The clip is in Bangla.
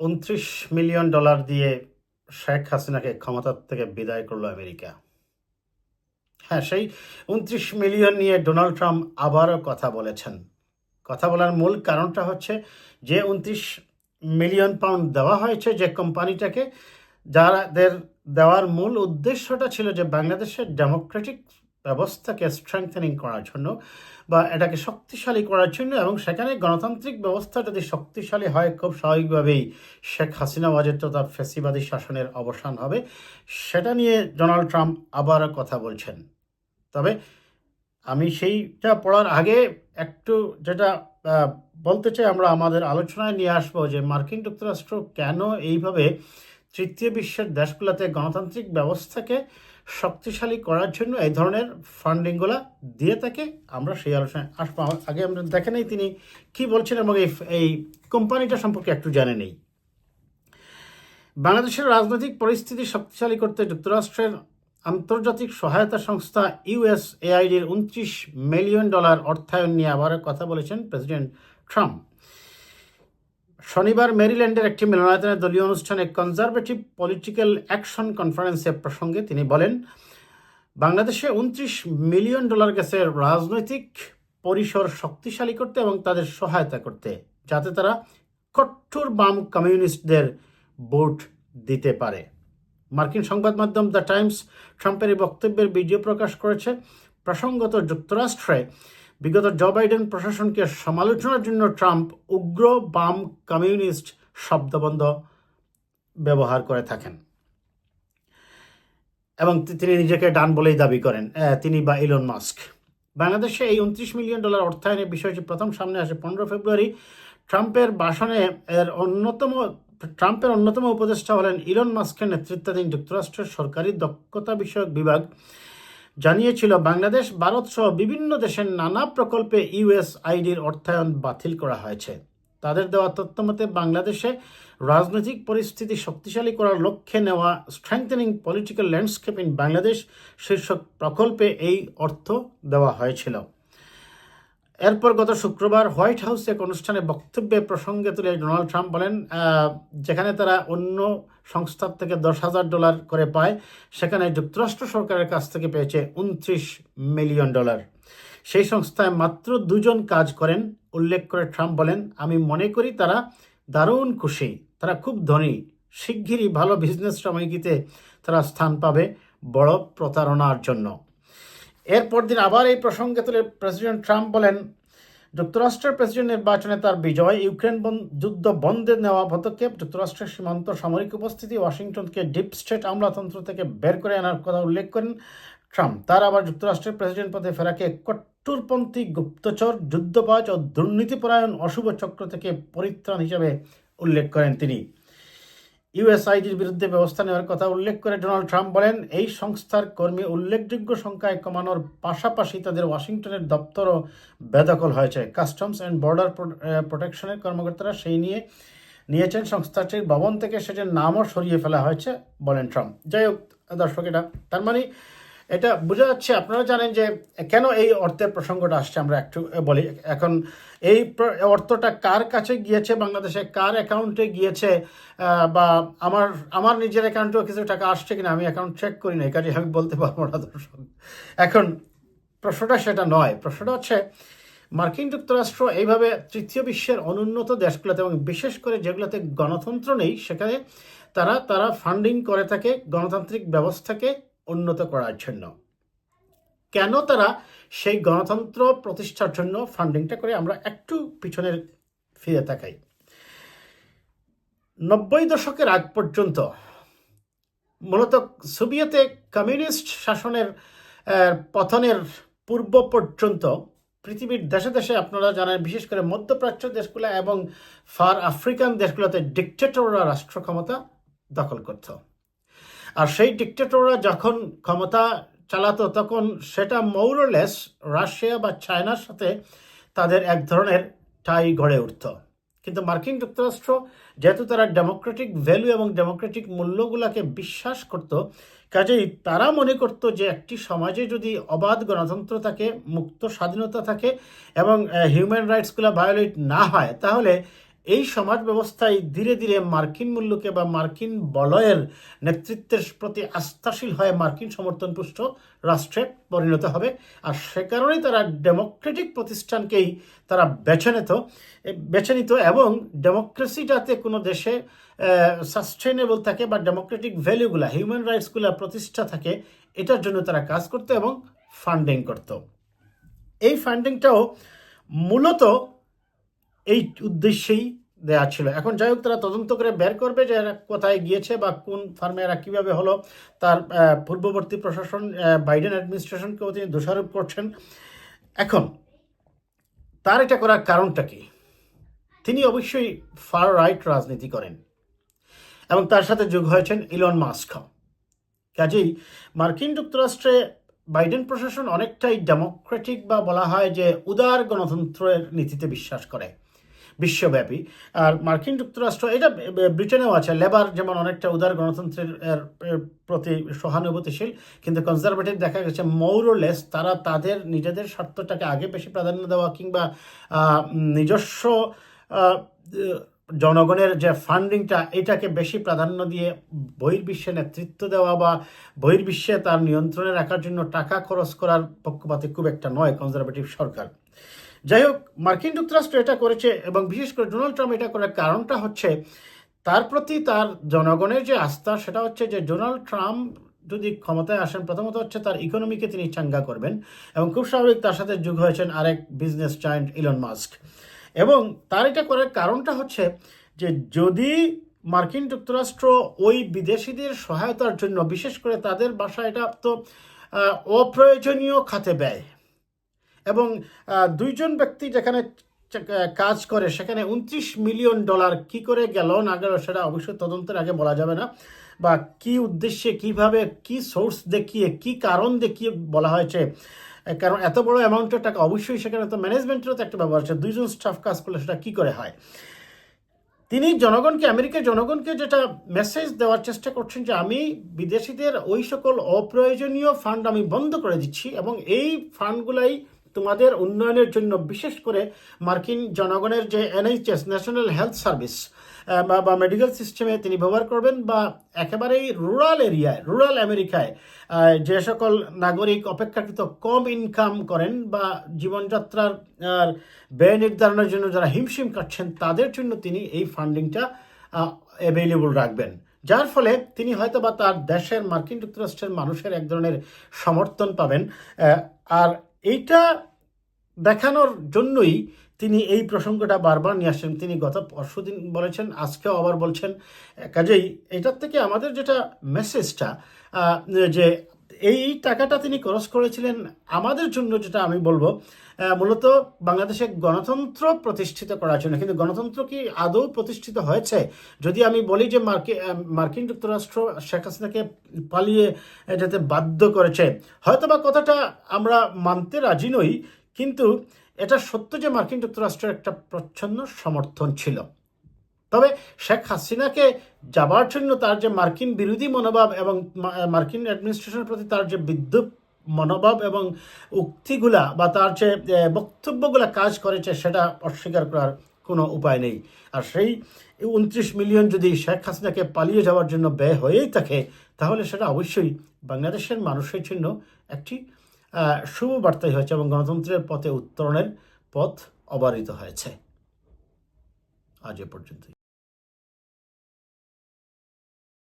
উনত্রিশ মিলিয়ন ডলার দিয়ে শেখ হাসিনাকে ক্ষমতার থেকে বিদায় করল আমেরিকা। হ্যাঁ সেই উনত্রিশ মিলিয়ন নিয়ে ডোনাল্ড ট্রাম্প আবারও কথা বলেছেন। কথা বলার মূল কারণটা হচ্ছে যে উনত্রিশ মিলিয়ন পাউন্ড দেওয়া হয়েছে যে কোম্পানিটাকে, যাদের দেওয়ার মূল উদ্দেশ্যটা ছিল যে বাংলাদেশের ডেমোক্রেটিক ব্যবস্থাকে স্ট্রেংথেনিং করার জন্য বা এটাকে শক্তিশালী করার জন্য এবং সেখানে গণতান্ত্রিক ব্যবস্থা যদি শক্তিশালী হয়, খুব স্বাভাবিকভাবেই শেখ হাসিনা ওয়াজেদ তথা ফেসিবাদী শাসনের অবসান হবে। সেটা নিয়ে ডোনাল্ড ট্রাম্প আবার কথা বলছেন। তবে আমি সেইটা পড়ার আগে একটু যেটা বলতে চাই, আমরা আমাদের আলোচনায় নিয়ে আসব যে মার্কিন যুক্তরাষ্ট্র কেন এইভাবে তৃতীয় বিশ্বের দেশগুলোতে গণতান্ত্রিক ব্যবস্থাকে শক্তিশালী করার জন্য এই ধরনের ফান্ডিংগুলো দিয়ে থাকে। আমরা সেই আলোচনায় আসব। আগে আমরা দেখে নেই তিনি কি বলছেন এবং এই কোম্পানিটা সম্পর্কে একটু জেনে নেই। বাংলাদেশের রাজনৈতিক পরিস্থিতি শক্তিশালী করতে যুক্তরাষ্ট্রের আন্তর্জাতিক সহায়তা সংস্থা ইউএসএআইডির উনত্রিশ মিলিয়ন ডলার অর্থায়ন নিয়ে আবার কথা বলেছেন প্রেসিডেন্ট ট্রাম্প। শনিবার মেরিল্যান্ডের একটি মিলনায়তনে দলীয় অনুষ্ঠানে কনজারভেটিভ পলিটিক্যাল অ্যাকশন কনফারেন্সের প্রসঙ্গে তিনি বলেন, বাংলাদেশে উনত্রিশ মিলিয়ন ডলার গেছে রাজনৈতিক পরিসর শক্তিশালী করতে এবং তাদের সহায়তা করতে, যাতে তারা কঠোর বাম কমিউনিস্টদের ভোট দিতে পারে। মার্কিন সংবাদ মাধ্যম দ্য টাইমস ট্রাম্পের এই বক্তব্যের ভিডিও প্রকাশ করেছে। প্রসঙ্গত যুক্তরাষ্ট্রে বিগত জো বাইডেন প্রশাসনকে সমালোচনার জন্য ট্রাম্প উগ্র বাম কমিউনিস্ট শব্দবন্ধ ব্যবহার করে থাকেন। এবং তিনি নিজেকে ডান বলেই দাবি করেন তিনি বা ইলন মাস্ক। বাংলাদেশে এই উনত্রিশ মিলিয়ন ডলার অর্থায়নের বিষয়টি প্রথম সামনে আসে পনেরো ফেব্রুয়ারি। ট্রাম্পের ভাষণে এর অন্যতম, ট্রাম্পের অন্যতম উপদেষ্টা হলেন ইলন মাস্কের নেতৃত্বাধীন যুক্তরাষ্ট্রের সরকারি দক্ষতা বিষয়ক বিভাগ। জানিয়েছিল, বাংলাদেশ, ভারত সহ বিভিন্ন দেশের নানা প্রকল্পে ইউএস আইডির অর্থায়ন বাতিল করা হয়েছে। তাদের দেওয়া তথ্য মতে, বাংলাদেশে রাজনৈতিক পরিস্থিতি শক্তিশালী করার লক্ষ্যে নেওয়া strengthening political landscape in Bangladesh শীর্ষক প্রকল্পে এই অর্থ দেওয়া হয়েছিল। এরপর গত শুক্রবার হোয়াইট হাউসে এক অনুষ্ঠানে বক্তব্যে প্রসঙ্গে তুলে ডোনাল্ড ট্রাম্প বলেন যেখানে তারা অন্য সংস্থার থেকে দশ হাজার ডলার করে পায়, সেখানে যুক্তরাষ্ট্র সরকারের কাছ থেকে পেয়েছে উনত্রিশ মিলিয়ন ডলার। সেই সংস্থায় মাত্র দুজন কাজ করেন। উল্লেখ করে ট্রাম্প বলেন, আমি মনে করি তারা দারুণ খুশি। তারা খুব ধনী। শিগগিরই ভালো বিজনেস সাময়িকীতে তারা স্থান পাবে বড় প্রতারণার জন্য। এরপর দিন আবার এই প্রসঙ্গে তুলে প্রেসিডেন্ট ট্রাম্প বলেন, যুক্তরাষ্ট্রের প্রেসিডেন্ট নির্বাচনে তার বিজয়, ইউক্রেন যুদ্ধ বন্ধে নেওয়া পদক্ষেপ, যুক্তরাষ্ট্রের সীমান্ত সামরিক উপস্থিতি, ওয়াশিংটনকে ডিপ স্টেট আমলাতন্ত্র থেকে বের করে আনার কথা উল্লেখ করেন ট্রাম্প। তার আবার যুক্তরাষ্ট্রের প্রেসিডেন্ট পদে ফেরাকে কট্টরপন্থী গুপ্তচর, যুদ্ধবাজ ও দুর্নীতিপরায়ণ অশুভ চক্র থেকে পরিত্রাণ হিসেবে উল্লেখ করেন তিনি। ইউএসআইডির বিরুদ্ধে ব্যবস্থা নেওয়ার কথা উল্লেখ করে ডোনাল্ড ট্রাম্প বলেন, এই সংস্থার কর্মী উল্লেখযোগ্য সংখ্যায় কমানোর পাশাপাশি তাদের ওয়াশিংটনের দপ্তরও বেদখল হয়েছে। কাস্টমস অ্যান্ড বর্ডার প্রোটেকশনের কর্মকর্তারা সেই নিয়ে নিয়েছেন সংস্থাটির ভবন থেকে সেটির নামও সরিয়ে ফেলা হয়েছে বলেন ট্রাম্প। যাই হোক, দর্শক, এটা তার মানে এটা বোঝা যাচ্ছে, আপনারা জানেন যে কেন এই অর্থের প্রসঙ্গটা আসছে, আমরা একটু বলি। এখন এই অর্থটা কার কাছে গিয়েছে বাংলাদেশে? কার অ্যাকাউন্টে গিয়েছে? বা আমার আমার নিজের অ্যাকাউন্টেও কিছু টাকা আসছে কিনা? আমি অ্যাকাউন্ট চেক করি না কাজে আমি বলতে পারব না দর্শক। এখন প্রশ্নটা সেটা নয়, প্রশ্নটা হচ্ছে, মার্কিন যুক্তরাষ্ট্র এইভাবে তৃতীয় বিশ্বের অনুন্নত দেশগুলোতে এবং বিশেষ করে যেগুলোতে গণতন্ত্র নেই, সেখানে তারা তারা ফান্ডিং করে থাকে, গণতান্ত্রিক ব্যবস্থাকে উন্নত করার জন্য। কেন তারা সেই গণতন্ত্র প্রতিষ্ঠার জন্য ফান্ডিংটা করে আমরা একটু পিছনের ফিরে তাকাই? নব্বই দশকের আগ পর্যন্ত মূলত সোভিয়েতে কমিউনিস্ট শাসনের পতনের পূর্ব পর্যন্ত পৃথিবীর দেশে দেশে আপনারা জানেন, বিশেষ করে মধ্যপ্রাচ্য দেশগুলো এবং ফার আফ্রিকান দেশগুলোতে ডিকটেটররা রাষ্ট্র ক্ষমতা দখল করত। আর সেই ডিকটেটররা যখন ক্ষমতা চালাতো, তখন সেটা মৌরলেস রাশিয়া বা চায়নার সাথে তাদের এক ধরনের টাই গড়ে উঠত। কিন্তু মার্কিন যুক্তরাষ্ট্র যেহেতু তারা ডেমোক্রেটিক ভ্যালু এবং ডেমোক্রেটিক মূল্যগুলোকে বিশ্বাস করত, কাজেই তারা মনে করত যে একটি সমাজে যদি অবাধ গণতন্ত্র থাকে, মুক্ত স্বাধীনতা থাকে এবং হিউম্যান রাইটসগুলো ভায়োলেট না হয়, তাহলে এই সমাজ ব্যবস্থায় ধীরে ধীরে মার্কিন মূল্যকে বা মার্কিন বলয়ের নেতৃত্বের প্রতি আস্থাশীল হয়ে মার্কিন সমর্থনপুষ্ট রাষ্ট্রে পরিণত হবে। আর সে কারণেই তারা ডেমোক্রেটিক প্রতিষ্ঠানকেই তারা বেছে নিত বেছে নিত এবং ডেমোক্রেসি যাতে কোনো দেশে সাস্টেনেবল থাকে বা ডেমোক্রেটিক ভ্যালুগুলা হিউম্যান রাইটসগুলা প্রতিষ্ঠা থাকে, এটার জন্য তারা কাজ করতো এবং ফান্ডিং করতো। এই ফান্ডিংটাও মূলত এই উদ্দেশ্যেই দেওয়া ছিল। এখন যাই হোক, তারা তদন্ত করে বের করবে যে এরা কোথায় গিয়েছে বা কোন ফার্মে এরা কীভাবে হলো। তার পূর্ববর্তী প্রশাসন বাইডেন অ্যাডমিনিস্ট্রেশনকেও তিনি দোষারোপ করছেন। এখন, তার এটা করার কারণটা কি? তিনি অবশ্যই ফার রাইট রাজনীতি করেন। এবং তার সাথে যোগ হয়েছেন ইলন মাস্ক কাজেই মার্কিন যুক্তরাষ্ট্রে বাইডেন প্রশাসন অনেকটাই ডেমোক্রেটিক বা বলা হয় যে উদার গণতন্ত্রের নীতিতে বিশ্বাস করে। বিশ্বব্যাপী। আর মার্কিন যুক্তরাষ্ট্র, এটা ব্রিটেনেও আছে, লেবার যেমন অনেকটা উদার গণতন্ত্রের প্রতি সহানুভূতিশীল, কিন্তু কনজারভেটিভ দেখা গেছে মৌরলেস তারা তাদের নিজেদের স্বার্থটাকে আগে বেশি প্রাধান্য দেওয়া কিংবা নিজস্ব জনগণের যে ফান্ডিংটা এটাকে বেশি প্রাধান্য দিয়ে বহির্বিশ্বে নেতৃত্ব দেওয়া বা বহির্বিশ্বে তার নিয়ন্ত্রণে রাখার জন্য টাকা খরচ করার পক্ষপাতে খুব একটা নয় কনজারভেটিভ সরকার। যাই হোক মার্কিন যুক্তরাষ্ট্র এটা করেছে এবং বিশেষ করে ডোনাল্ড ট্রাম্প এটা করার কারণটা হচ্ছে তার প্রতি তার জনগণের যে আস্থা, সেটা হচ্ছে যে ডোনাল্ড ট্রাম্প যদি ক্ষমতায় আসেন, প্রথমত হচ্ছে তার ইকোনমিকে তিনি চাঙ্গা করবেন এবং খুব স্বাভাবিক তার সাথে যুগ হয়েছেন আরেক বিজনেস জায়েন্ট ইলন মাস্ক এবং তার এটা করার কারণটা হচ্ছে যে যদি মার্কিন যুক্তরাষ্ট্র ওই বিদেশিদের সহায়তার জন্য, বিশেষ করে তাদের বাসা এটা তো অপ্রয়োজনীয় খাতে ব্যয় এবং দুইজন ব্যক্তি যেখানে কাজ করে সেখানে উনত্রিশ মিলিয়ন ডলার কি করে গেল না গেল সেটা অবশ্যই তদন্তের আগে বলা যাবে না। বা কি উদ্দেশ্যে, কীভাবে, কি সোর্স দেখিয়ে, কি কারণ দেখিয়ে বলা হয়েছে। কারণ এত বড় অ্যামাউন্টের টাকা অবশ্যই সেখানে তো ম্যানেজমেন্টেরও তো একটা ব্যাপার আছে। দুইজন স্টাফ কাজ করলে সেটা কী করে হয়? তিনি জনগণকে, আমেরিকার জনগণকে যেটা মেসেজ দেওয়ার চেষ্টা করছেন যে, আমি বিদেশিদের ওই সকল অপ্রয়োজনীয় ফান্ড আমি বন্ধ করে দিচ্ছি এবং এই ফান্ডগুলাই তোমাদের উন্নয়নের জন্য, বিশেষ করে মার্কিন জনগণের যে এনএইচএস ন্যাশনাল হেলথ সার্ভিস বা মেডিকেল সিস্টেমে তিনি ব্যবহার করবেন বা একেবারেই রুরাল এরিয়ায় রুরাল আমেরিকায় যে সকল নাগরিক অপেক্ষাকৃত কম ইনকাম করেন বা জীবনযাত্রার ব্যয় নির্ধারণের জন্য যারা হিমশিম কাটছেন তাদের জন্য তিনি এই ফান্ডিংটা অ্যাভেলেবল রাখবেন। যার ফলে তিনি হয়তো বা তার দেশের মার্কিন যুক্তরাষ্ট্রের মানুষের এক ধরনের সমর্থন পাবেন। আর এইটা দেখানোর জন্যই তিনি এই প্রসঙ্গটা বারবার নিয়ে আসছেন। তিনি গত পরশু দিন বলেছেন, আজকেও আবার বলছেন। কাজেই এটার থেকে আমাদের যেটা মেসেজটা যে এই টাকাটা তিনি খরচ করেছিলেন আমাদের জন্য যেটা আমি বলব মূলত বাংলাদেশে গণতন্ত্র প্রতিষ্ঠিত করার জন্য। কিন্তু গণতন্ত্র কি আদৌ প্রতিষ্ঠিত হয়েছে? যদি আমি বলি যে মার্কিন যুক্তরাষ্ট্র শেখ হাসিনাকে পালিয়ে যেতে বাধ্য করেছে, হয়তোবা কথাটা আমরা মানতে রাজি নই কিন্তু এটা সত্য যে মার্কিন যুক্তরাষ্ট্রের একটা প্রচ্ছন্ন সমর্থন ছিল। তবে শেখ হাসিনাকে যাবার জন্য তার যে মার্কিন বিরোধী মনোভাব এবং মার্কিন অ্যাডমিনিস্ট্রেশনের প্রতি তার যে বিদ্যুৎ মনোভাব এবং উক্তিগুলা বা তার যে বক্তব্যগুলা কাজ করেছে সেটা অস্বীকার করার কোনো উপায় নেই। আর সেই উনত্রিশ মিলিয়ন যদি শেখ হাসিনাকে পালিয়ে যাওয়ার জন্য ব্যয় হয়েই থাকে, তাহলে সেটা অবশ্যই বাংলাদেশের মানুষের জন্য একটি শুভ বার্তাই হয়েছে এবং গণতন্ত্রের পথে উত্তরণের পথ অবারিত হয়েছে। আজ এ পর্যন্তই।